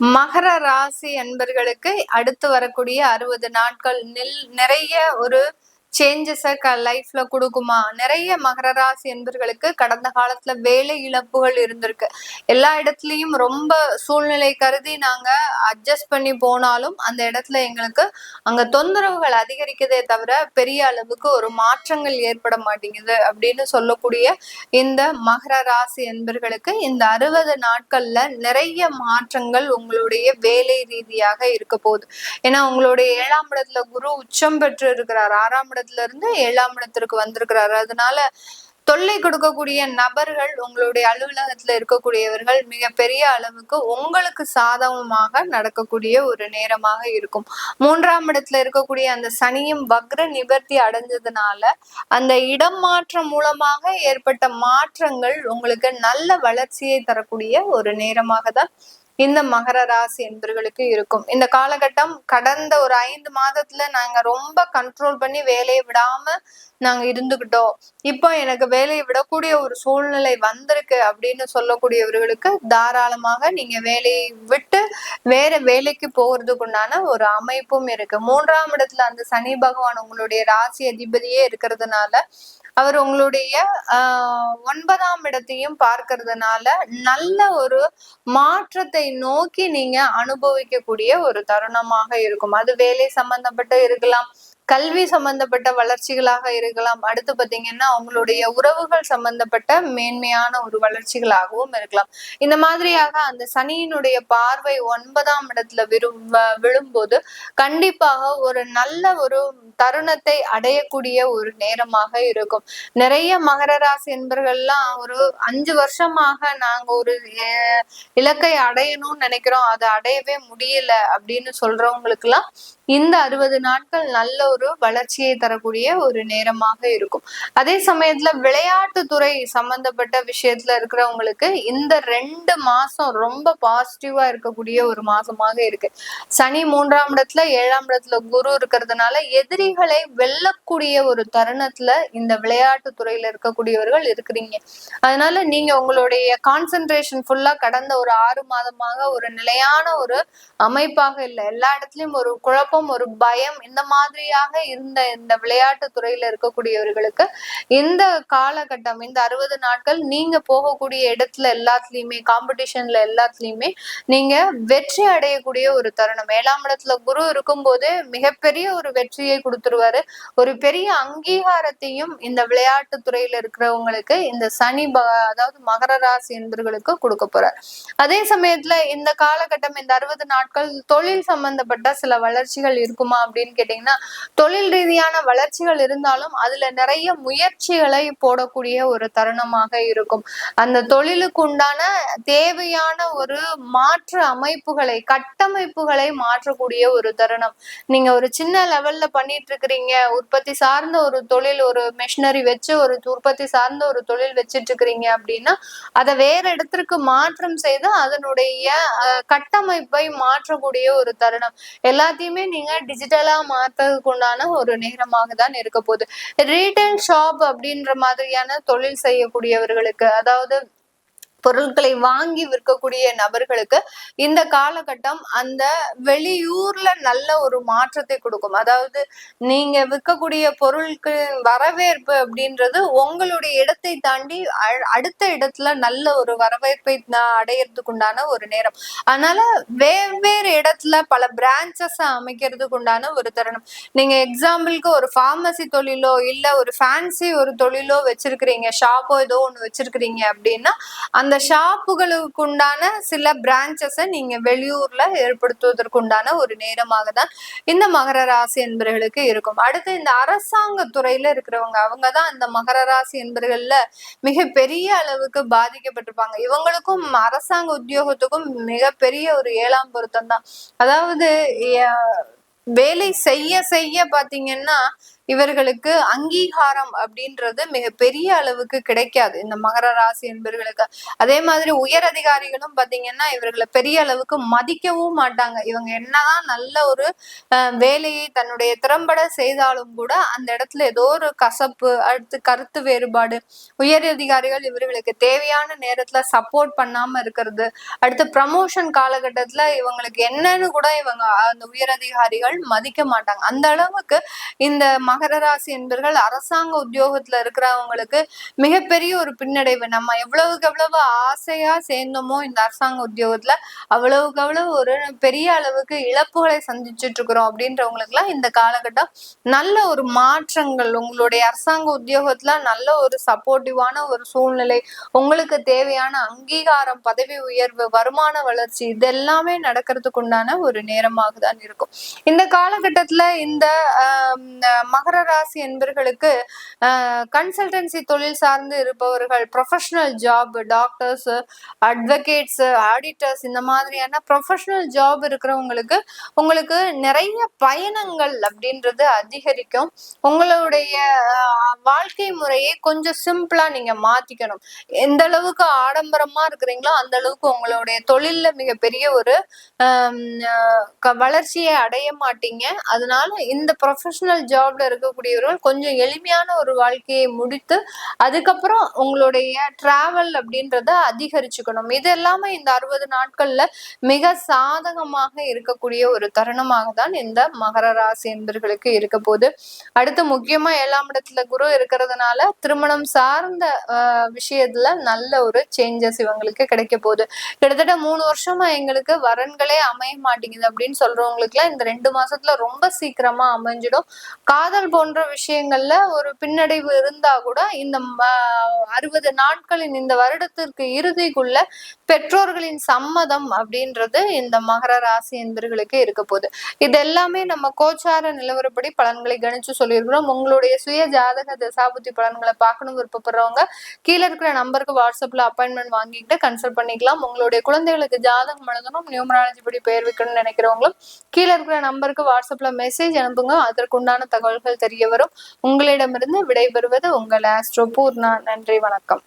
மகர ராசி அன்பர்களுக்கு அடுத்து வரக்கூடிய அறுபது நாட்கள் நெல் நிறைய ஒரு சேஞ்சஸ க லைஃப்ல கொடுக்குமா? நிறைய மகர ராசி என்பர்களுக்கு கடந்த காலத்துல வேலை இழப்புகள் இருந்திருக்கு. எல்லா இடத்துலயும் ரொம்ப சூழ்நிலை கருதி நாங்க அட்ஜஸ்ட் பண்ணி போனாலும் அந்த இடத்துல எங்களுக்கு அங்க தொந்தரவுகள் அதிகரிக்கதே தவிர பெரிய அளவுக்கு ஒரு மாற்றங்கள் ஏற்பட மாட்டேங்குது அப்படின்னு சொல்லக்கூடிய இந்த மகர ராசி என்பர்களுக்கு இந்த அறுபது நாட்கள்ல நிறைய மாற்றங்கள் உங்களுடைய வேலை ரீதியாக இருக்க போகுது. ஏன்னா உங்களுடைய ஏழாம் இடத்துல குரு உச்சம் பெற்று இருக்கிறார். ஆறாம் இடத்துல இடத்துல இருந்து ஏழாம் இடத்திற்கு வந்திருக்கிறாரு. அதனால தொல்லை கொடுக்கக்கூடிய நபர்கள் உங்களுடைய அலுவலகத்துல இருக்கக்கூடியவர்கள் மிகப்பெரிய அளவுக்கு உங்களுக்கு சாதகமாக நடக்கக்கூடிய ஒரு நேரமாக இருக்கும். மூன்றாம் இடத்துல இருக்கக்கூடிய அந்த சனியும் வக்ர நிவர்த்தி அடைஞ்சதுனால அந்த இடம் மாற்றம் மூலமாக ஏற்பட்ட மாற்றங்கள் உங்களுக்கு நல்ல வளர்ச்சியை தரக்கூடிய ஒரு நேரமாக தான் இந்த மகர ராசி என்பர்களுக்கு இருக்கும். இந்த காலகட்டம் கடந்த ஒரு ஐந்து மாதத்துல நாங்க ரொம்ப கண்ட்ரோல் பண்ணி வேலையை விடாம நாங்க இருந்துகிட்டோம். இப்போ எனக்கு வேலையை விடக்கூடிய ஒரு சூழ்நிலை வந்திருக்கு அப்படின்னு சொல்லக்கூடியவர்களுக்கு தாராளமாக நீங்க வேலையை விட்டு வேற வேலைக்கு போகிறதுக்கு உண்டான ஒரு அமைப்பும் இருக்கு. மூன்றாம் இடத்துல அந்த சனி பகவான் உங்களுடைய ராசி அதிபதியே இருக்கிறதுனால அவர் உங்களுடைய ஒன்பதாம் இடத்தையும் பார்க்கறதுனால நல்ல ஒரு மாற்றத்தை நோக்கி நீங்க அனுபவிக்கக்கூடிய ஒரு தருணமாக இருக்கும். அது வேலை சம்பந்தப்பட்ட இருக்கலாம். கல்வி சம்பந்தப்பட்ட வளர்ச்சிகளாக இருக்கலாம். அடுத்து பாத்தீங்கன்னா அவங்களுடைய உறவுகள் சம்பந்தப்பட்ட மேன்மையான ஒரு வளர்ச்சிகளாகவும் இருக்கலாம். இந்த மாதிரியாக அந்த சனியினுடைய பார்வை ஒன்பதாம் இடத்துல விரும் விழும்போது கண்டிப்பாக ஒரு நல்ல ஒரு தருணத்தை அடையக்கூடிய ஒரு நேரமாக இருக்கும். நிறைய மகர ராசி என்பர்கள்லாம் ஒரு அஞ்சு வருஷமாக நாங்க ஒரு இலக்கை அடையணும்னு நினைக்கிறோம். அதை அடையவே முடியல அப்படின்னு சொல்றவங்களுக்கு எல்லாம் இந்த அறுபது நாட்கள் நல்ல ஒரு வளர்ச்சியை தரக்கூடிய ஒரு நேரமாக இருக்கும். அதே சமயத்துல விளையாட்டு துறை சம்பந்தப்பட்ட விஷயத்துல இருக்கிறவங்களுக்கு இந்த ரெண்டு மாசம் ரொம்ப பாசிட்டிவா இருக்கக்கூடிய ஒரு மாசமாக இருக்கு. சனி மூன்றாம் இடத்துல ஏழாம் இடத்துல குரு இருக்கிறதுனால எதிரிகளை வெல்லக்கூடிய ஒரு தருணத்துல இந்த விளையாட்டு துறையில இருக்கக்கூடியவர்கள் இருக்கிறீங்க. அதனால நீங்க உங்களுடைய கான்சென்ட்ரேஷன் ஃபுல்லா கடந்த ஒரு ஆறு மாதமாக ஒரு நிலையான ஒரு அமைப்பாக இல்லை. எல்லா இடத்துலயும் ஒரு குழப்பம் ஒரு பயம் இந்த மாதிரியாக இருந்த இந்த விளையாட்டு துறையில இருக்கக்கூடியவர்களுக்கு இந்த காலகட்டம் இந்த அறுபது நாட்கள் நீங்க போகக்கூடிய இடத்துல எல்லாத்துலயுமே காம்படிஷன்ல எல்லாத்துலயுமே நீங்க வெற்றி அடையக்கூடிய ஒரு தருணம். ஏழாம் இடத்துல குரு இருக்கும்போது மிகப்பெரிய ஒரு வெற்றியை கொடுத்துருவாரு. ஒரு பெரிய அங்கீகாரத்தையும் இந்த விளையாட்டு துறையில இருக்கிறவங்களுக்கு இந்த சனி அதாவது மகர ராசி என்பர்களுக்கு கொடுக்க போறார். அதே சமயத்துல இந்த காலகட்டம் இந்த அறுபது நாட்கள் தொழில் சம்பந்தப்பட்ட சில வளர்ச்சிகள் இருக்குமா அப்படின்னு கேட்டீங்கன்னா தொழில் ரீதியான வளர்ச்சிகள் இருந்தாலும் அதுல நிறைய முயற்சிகளை போடக்கூடிய ஒரு தருணமாக இருக்கும். அந்த தொழிலுக்கு உண்டான தேவையான ஒரு மாற்று அமைப்புகளை கட்டமைப்புகளை மாற்றக்கூடிய ஒரு தருணம். நீங்க ஒரு சின்ன லெவல்ல பண்ணிட்டு இருக்கிறீங்க உற்பத்தி சார்ந்த ஒரு தொழில் ஒரு மெஷினரி வச்சு ஒரு உற்பத்தி சார்ந்த ஒரு தொழில் வச்சிட்டு இருக்கிறீங்க அப்படின்னா அதை வேற இடத்திற்கு மாற்றம் செய்து அதனுடைய கட்டமைப்பை மாற்றக்கூடிய ஒரு தருணம். எல்லாத்தையுமே நீங்க டிஜிட்டலா மாத்துறதுக்கு உண்டான ஒரு நேரமாக தான் இருக்க போகுது. ரீட்டைல் ஷாப் அப்படின்ற மாதிரியான தொழில் செய்யக்கூடியவர்களுக்கு அதாவது பொருட்களை வாங்கி விற்கக்கூடிய நபர்களுக்கு இந்த காலகட்டம் அந்த வெளியூர்ல நல்ல ஒரு மாற்றத்தை கொடுக்கும். அதாவது நீங்க விற்கக்கூடிய பொருளுக்கு வரவேற்பு அப்படின்றது உங்களுடைய இடத்தை தாண்டி அடுத்த இடத்துல நல்ல ஒரு வரவேற்பை அடையிறதுக்கு உண்டான ஒரு நேரம். அதனால வெவ்வேறு இடத்துல பல பிரான்ச்சஸ் அமைக்கிறதுக்கு உண்டான ஒரு தருணம். நீங்க எக்ஸாம்பிளுக்கு ஒரு ஃபார்மசி தொழிலோ இல்ல ஒரு ஃபேன்சி ஒரு தொழிலோ வச்சிருக்கிறீங்க. ஷாப்போ ஏதோ ஒன்று வச்சிருக்கிறீங்க அப்படின்னா அந்த அந்த ஷாப்புகளுக்கு உண்டான சில பிரான்ச்சஸை நீங்க வெளியூர்ல ஏற்படுத்துவதற்கு உண்டான ஒரு நேரமாக தான் இந்த மகர ராசி என்பர்களுக்கு இருக்கும். அடுத்து இந்த அரசாங்க துறையில இருக்கிறவங்க அவங்க தான் இந்த மகர ராசி என்பர்கள்ல மிக பெரிய அளவுக்கு பாதிக்கப்பட்டிருப்பாங்க. இவங்களுக்கும் அரசாங்க உத்தியோகத்துக்கும் மிகப்பெரிய ஒரு ஏழாம் பொருத்தம் தான் அதாவது வேலை செய்ய செய்ய பாத்தீங்கன்னா இவர்களுக்கு அங்கீகாரம் அப்படின்றது மிக பெரிய அளவுக்கு கிடைக்காது. இந்த மகர ராசி என்பவர்களுக்கு அதே மாதிரி உயர் அதிகாரிகளும் பாத்தீங்கன்னா இவர்களை பெரிய அளவுக்கு மதிக்கவும் மாட்டாங்க. இவங்க என்னதான் நல்ல ஒரு வேலையை தன்னுடைய திறம்பட செய்தாலும் கூட அந்த இடத்துல ஏதோ ஒரு கசப்பு அடுத்து கருத்து வேறுபாடு உயர் அதிகாரிகள் இவர்களுக்கு தேவையான நேரத்துல சப்போர்ட் பண்ணாம இருக்கிறது. அடுத்து ப்ரமோஷன் காலகட்டத்துல இவங்களுக்கு என்னன்னு கூட இவங்க அந்த உயர் அதிகாரிகள் மதிக்க மாட்டாங்க. அந்த அளவுக்கு இந்த மகர ராசி என்பர்கள் அரசாங்க உத்தியோகத்துல இருக்கிறவங்களுக்கு மிகப்பெரிய ஒரு பின்னடைவு. நம்ம எவ்வளவுக்கு எவ்வளவு ஆசையா சேர்ந்தோமோ இந்த அரசாங்க உத்தியோகத்துல அவ்வளவுக்கு அவ்வளவு ஒரு பெரிய அளவுக்கு இழப்புகளை சந்திச்சுட்டு இருக்கிறோம் அப்படின்றவங்களுக்கு எல்லாம் இந்த காலகட்டம் நல்ல ஒரு மாற்றங்கள் உங்களுடைய அரசாங்க உத்தியோகத்துல நல்ல ஒரு சப்போர்ட்டிவான ஒரு சூழ்நிலை உங்களுக்கு தேவையான அங்கீகாரம் பதவி உயர்வு வருமான வளர்ச்சி இதெல்லாமே நடக்கிறதுக்கு உண்டான ஒரு நேரமாக தான் இருக்கும். இந்த காலகட்டத்துல இந்த மகர ராசி என்பர்களுக்கு கன்சல்டன்சி தொழில் சார்ந்து இருப்பவர்கள் professional job doctors advocates auditors இந்த மாதிரியான ப்ரொஃபஷனல் ஜாப் இருக்கிறவங்களுக்கு உங்களுக்கு நிறைய பயணங்கள் அப்படின்றது அதிகரிக்கும். உங்களுடைய வாழ்க்கை முறையை கொஞ்சம் சிம்பிளா நீங்க மாத்திக்கணும். எந்த அளவுக்கு ஆடம்பரமா இருக்கிறீங்களோ அந்த அளவுக்கு உங்களுடைய தொழில்ல மிகப்பெரிய ஒரு வளர்ச்சியை அடைய மாட்டீங்க. அதனால இந்த ப்ரொஃபஷனல் ஜாப்ல இருக்கக்கூடியவர்கள் கொஞ்சம் எளிமையான ஒரு வாழ்க்கையை முடித்து அதுக்கப்புறம் உங்களுடைய டிராவல் அப்படின்றத அதிகரிச்சுக்கணும். இது எல்லாமே இந்த அறுபது நாட்கள்ல மிக சாதகமாக இருக்கக்கூடிய ஒரு தருணமாக தான் இந்த மகர ராசி என்பர்களுக்கு இருக்க போது அடுத்து முக்கியமா ஏழாம் இடத்துல குரு இருக்கிறதுனால திருமணம் சார்ந்த விஷயத்துல நல்ல ஒரு சேஞ்சஸ் இவங்களுக்கு கிடைக்க போகுது. கிட்டத்தட்ட மூணு வருஷமா எங்களுக்கு வரன்களே அமைய மாட்டேங்குது அப்படின்னு சொல்றவங்களுக்கு எல்லாம் இந்த ரெண்டு மாசத்துல ரொம்ப சீக்கிரமா அமைஞ்சிடும். காதல் போன்ற விஷயங்கள்ல ஒரு பின்னடைவு இருந்தா கூட இந்த அறுபது நாட்களின் இந்த வருடத்திற்கு இறுதிக்குள்ள பெற்றோர்களின் சம்மதம் அப்படின்றது இந்த மகர ராசி என்பர்களுக்கு இருக்க போகுது. இது எல்லாமே நம்ம கோச்சார நிலவரப்படி பலன்களை கணிச்சு சொல்லியிருக்கிறோம். உங்களுடைய சுய ஜாதக தசாபுத்தி பலன்களை பார்க்கணும் விருப்பப்படுறவங்க கீழே இருக்கிற நம்பருக்கு வாட்ஸ்அப்ல அப்பாயின்மெண்ட் வாங்கிட்டு கன்சல்ட் பண்ணிக்கலாம். உங்களுடைய குழந்தைகளுக்கு ஜாதகம் எழுதணும் நியூமராலஜி படி பெயர் வைக்கணும்னு நினைக்கிறவங்களும் கீழே இருக்கிற நம்பருக்கு வாட்ஸ்அப்ல மெசேஜ் அனுப்புங்க. அதற்குண்டான தகவல்கள் தெரிய வரும் உங்களிடமிருந்து விடைபெறுவது உங்கள் ஆஸ்ட்ரோ பூர்ணா. நன்றி வணக்கம்.